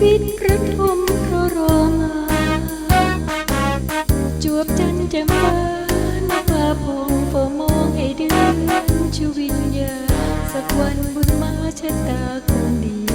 วิตกระทมเพราะรอมา จวบจันทร์แจ่มฟ้านภาพงเฝ้ามองให้เดือนชีวิญญาสักวันบุญมาชะตาคงดี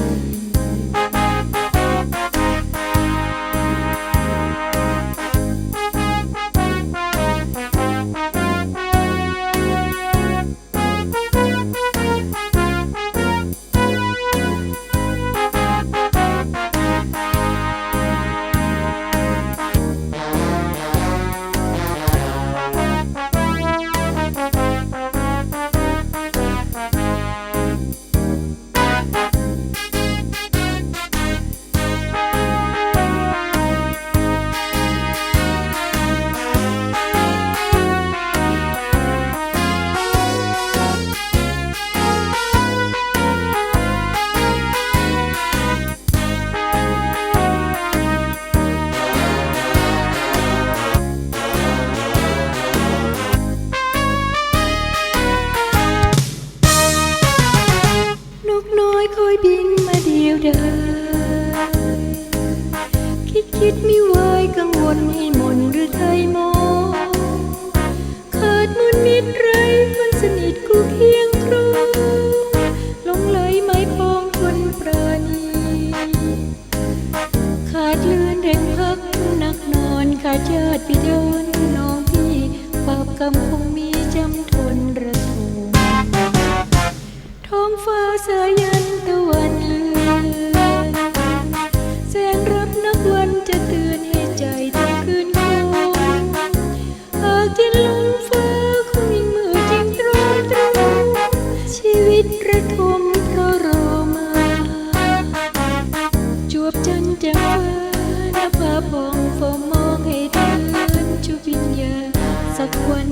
คิดคิดไม่ไหวกังวลให้หมนหรือไทยมองขาดมนมิตรไรคนสนิทกูเคียงครูหลงไหลไม่ปองคนปราณีขาดเลือนแรงพักหนักนอนขาดญาติพี่เดินน้องพี่บาปกรรมคงมีจำทนระทมท้องฟ้าสาย สักวัน